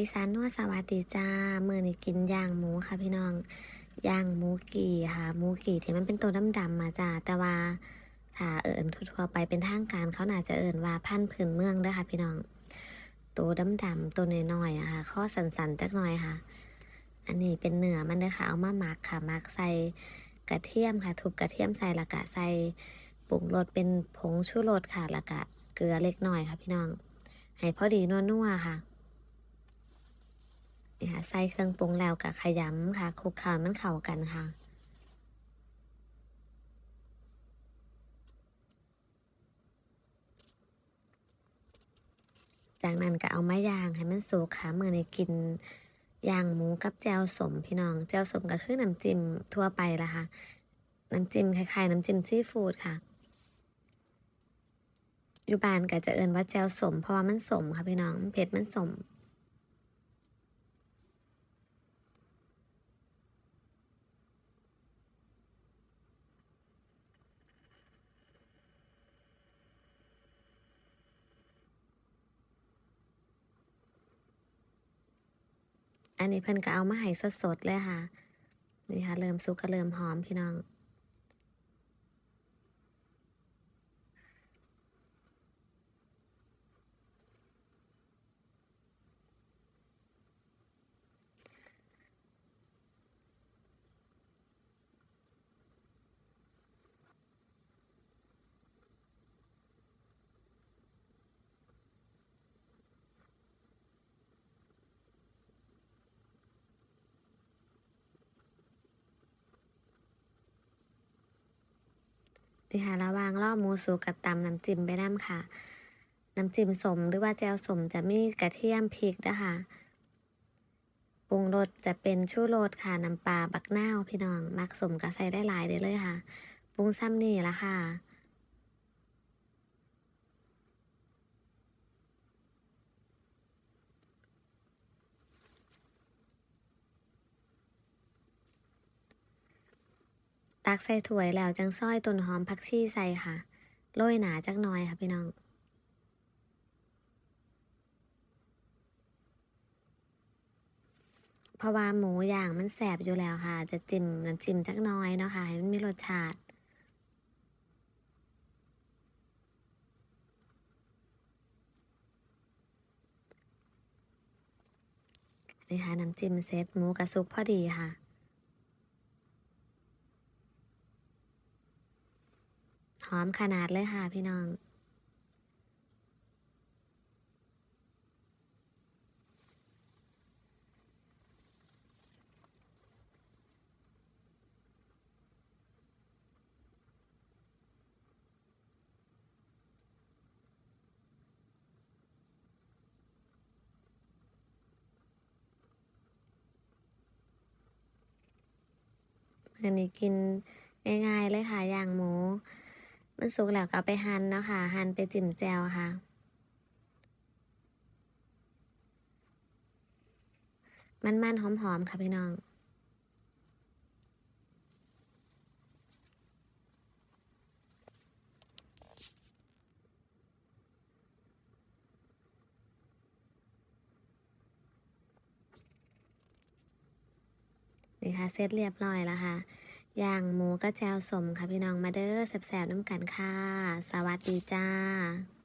อีสานนัวสวัสดีจ้าเมื่อนี้กินย่างหมูค่ะพี่น้องย่างหมูกี่ค่ะหมูกี่ที่มันเป็นตัวดำๆมาจ้าแต่ว่าถ้าเอิญทั่วๆไปเป็นทางการเขาน่าจะเอิญว่าพันธุ์พื้นเมืองด้อค่ะพี่น้อง ตัวดำๆตัวน้อยๆค่ะข้อสันๆจักหน่อยค่ะ อันนี้เป็นเนื้อมันเด้อค่ะเอามาหมักค่ะหมักใส่กระเทียมค่ะทุบกระเทียมใส่ละกะใส่ปรุงรสเป็นผงชูรสค่ะละกะเกลือเล็กน้อยค่ะพี่น้องให้พอดีนัวๆค่ะ นี่ค่ะใส่เครื่องปรุงแล้วกับขยำค่ะคลุกเคล้ามันเข้ากันค่ะ จากนั้นก็เอาไมาย่างให้มันสุกค่ะเมื่อในกินย่างหมูกับแจวสมพี่น้องแจวสมก็คือน้ำจิ้มทั่วไปละค่ะน้ำจิ้มคล้ายๆน้ำจิ้มซีฟู้ดค่ะ อยู่บ้านก็จะเอิ้นว่าแจวสมเพราะว่ามันสมค่ะพี่น้องเผ็ดมันสม อันนี้เพิ่นก็เอามาให้สดๆเลยค่ะ นี่ค่ะ เริ่มสุกก็เริ่มหอมพี่น้อง ดีค่ะระวางรอบหมูสูกกับตำน้ำจิ้มไปน้ำค่ะ น้ำจิ้มสมหรือว่าแจวสมจะมีกระเทียมพริกนะคะปรุงรสจะเป็นชูรสค่ะน้ำปลาบักนาวพี่น้องมักสมก็ใส่ได้หลายเด้เลยค่ะ ปรุงซ้ำนี่ละค่ะ ตักใส่ถ้วยแล้วจังซอยต้นหอมผักชีใส่ค่ะ โรยหนาจักหน่อยค่ะพี่น้อง เพราะว่าหมูย่างมันแสบอยู่แล้วค่ะ จะจิ้มน้ำจิ้มจักหน้อยเนาะค่ะให้มันมีรสชาตินี่ค่ะน้ำจิ้มเซตหมูกระซุกพอดีค่ะ หอมขนาดเลยค่ะพี่น้อง อันนี้กินง่ายๆเลยค่ะอย่างหมู มันสุกแล้วก็เอาไปหั่นนะค่ะหั่นไปจิ้มแจ่วค่ะ มันๆหอมๆค่ะพี่น้องนี่ค่ะเสร็จเรียบร้อยแล้วค่ะ อย่างหมูกระแจวสมค่ะพี่น้องมาเด้อแซ่บๆน้ำกันค่ะ สวัสดีจ้า